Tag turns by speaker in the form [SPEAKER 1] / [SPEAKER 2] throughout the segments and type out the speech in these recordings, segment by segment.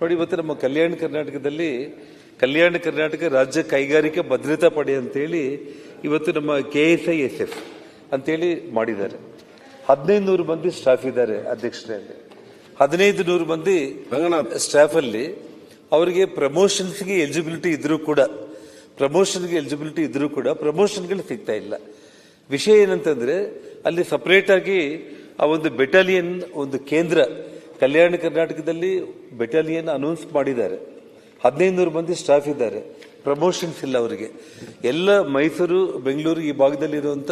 [SPEAKER 1] ನೋಡಿ ಇವತ್ತು ನಮ್ಮ ಕಲ್ಯಾಣ ಕರ್ನಾಟಕದಲ್ಲಿ ಕಲ್ಯಾಣ ಕರ್ನಾಟಕ ರಾಜ್ಯ ಕೈಗಾರಿಕಾ ಭದ್ರತಾ ಪಡೆ ಅಂತೇಳಿ ಇವತ್ತು ನಮ್ಮ K S I S F ಅಂತೇಳಿ ಮಾಡಿದ್ದಾರೆ. ಹದಿನೈದು ನೂರು ಮಂದಿ ಸ್ಟಾಫ್ ಇದ್ದಾರೆ ಅಧ್ಯಕ್ಷರಲ್ಲಿ ಹದಿನೈದು ನೂರು ಮಂದಿ
[SPEAKER 2] ರಂಗನಾಥ್.
[SPEAKER 1] ಸ್ಟಾಫ್ ಅಲ್ಲಿ. ಅವರಿಗೆ ಪ್ರಮೋಷನ್ಸ್ಗೆ ಎಲಿಜಿಬಿಲಿಟಿ ಇದ್ರೂ ಕೂಡ ಪ್ರಮೋಷನ್ಗೆ ಎಲಿಜಿಬಿಲಿಟಿ ಇದ್ರೂ ಕೂಡ ಪ್ರಮೋಷನ್ಗಳು ಸಿಗ್ತಾ ಇಲ್ಲ. ವಿಷಯ ಏನಂತಂದ್ರೆ ಅಲ್ಲಿ ಸಪರೇಟ್ ಆಗಿ ಆ ಒಂದು ಬೆಟಾಲಿಯನ್ ಒಂದು ಕೇಂದ್ರ ಕಲ್ಯಾಣ ಕರ್ನಾಟಕದಲ್ಲಿ ಬೆಟಾಲಿಯನ್ ಅನೌನ್ಸ್ ಮಾಡಿದ್ದಾರೆ. ಹದಿನೈದು ನೂರು ಮಂದಿ ಸ್ಟಾಫ್ ಇದ್ದಾರೆ. ಪ್ರಮೋಷನ್ಸ್ ಇಲ್ಲ ಅವರಿಗೆ. ಎಲ್ಲ ಮೈಸೂರು, ಬೆಂಗಳೂರು ಈ ಭಾಗದಲ್ಲಿರುವಂಥ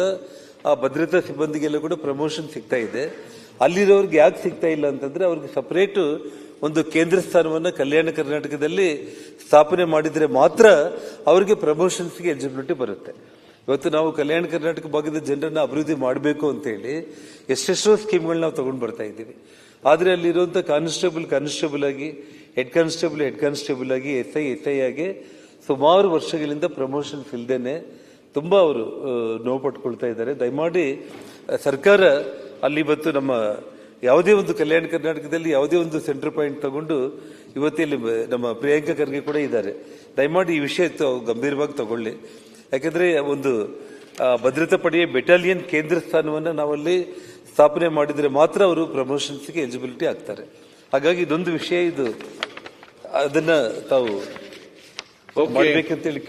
[SPEAKER 1] ಆ ಭದ್ರತಾ ಸಿಬ್ಬಂದಿಗೆಲ್ಲ ಕೂಡ ಪ್ರಮೋಷನ್ ಸಿಗ್ತಾ ಇದೆ. ಅಲ್ಲಿರೋರಿಗೆ ಯಾಕೆ ಸಿಗ್ತಾ ಇಲ್ಲ ಅಂತಂದ್ರೆ ಅವ್ರಿಗೆ ಸಪ್ರೇಟು ಒಂದು ಕೇಂದ್ರ ಸ್ಥಾನವನ್ನು ಕಲ್ಯಾಣ ಕರ್ನಾಟಕದಲ್ಲಿ ಸ್ಥಾಪನೆ ಮಾಡಿದರೆ ಮಾತ್ರ ಅವರಿಗೆ ಪ್ರಮೋಷನ್ಸ್ಗೆ ಎಲಿಜಿಬಿಲಿಟಿ ಬರುತ್ತೆ. ಇವತ್ತು ನಾವು ಕಲ್ಯಾಣ ಕರ್ನಾಟಕ ಭಾಗದ ಜನರನ್ನು ಅಭಿವೃದ್ಧಿ ಮಾಡಬೇಕು ಅಂತೇಳಿ ಎಷ್ಟೆಷ್ಟೋ ಸ್ಕೀಮ್ಗಳನ್ನ ನಾವು ತಗೊಂಡು ಬರ್ತಾ ಇದ್ದೀವಿ. ಆದ್ರೆ ಅಲ್ಲಿರುವಂಥ ಕಾನ್ಸ್ಟೇಬಲ್ ಕಾನ್ಸ್ಟೇಬಲ್ ಆಗಿ, ಹೆಡ್ ಕಾನ್ಸ್ಟೇಬಲ್ ಹೆಡ್ ಕಾನ್ಸ್ಟೇಬಲ್ ಆಗಿ ಎಸ್ ಐ ಎಸ್ ಐ ಆಗಿ ಸುಮಾರು ವರ್ಷಗಳಿಂದ ಪ್ರಮೋಷನ್ಸ್ ಇಲ್ದೇನೆ ತುಂಬ ಅವರು ನೋವು ಪಟ್ಕೊಳ್ತಾ ಇದ್ದಾರೆ. ದಯಮಾಡಿ ಸರ್ಕಾರ ಅಲ್ಲಿ ಇವತ್ತು ನಮ್ಮ ಯಾವುದೇ ಒಂದು ಕಲ್ಯಾಣ ಕರ್ನಾಟಕದಲ್ಲಿ ಯಾವುದೇ ಒಂದು ಸೆಂಟರ್ ಪಾಯಿಂಟ್ ತಗೊಂಡು ಇವತ್ತಿಲ್ಲಿ ನಮ್ಮ ಪ್ರಿಯಾಂಕಾ ಖರ್ಗೆ ಕೂಡ ಇದ್ದಾರೆ. ದಯಮಾಡಿ ಈ ವಿಷಯ ಗಂಭೀರವಾಗಿ ತಗೊಳ್ಳಿ. ಯಾಕೆಂದರೆ ಒಂದು ಭದ್ರತಾ ಪಡೆಯ ಬೆಟಾಲಿಯನ್ ಕೇಂದ್ರ ಸ್ಥಾನವನ್ನ ನಾವಲ್ಲಿ ಸ್ಥಾಪನೆ ಮಾಡಿದ್ರೆ ಮಾತ್ರ ಅವರು ಪ್ರಮೋಷನ್ಸ್ಗೆ ಎಲಿಜಿಬಿಲಿಟಿ ಆಗ್ತಾರೆ. ಹಾಗಾಗಿ ಇದೊಂದು ವಿಷಯ ಇದು. ಅದನ್ನ ತಾವು ಮಾಡ್ಬೇಕಂತೇಳಿ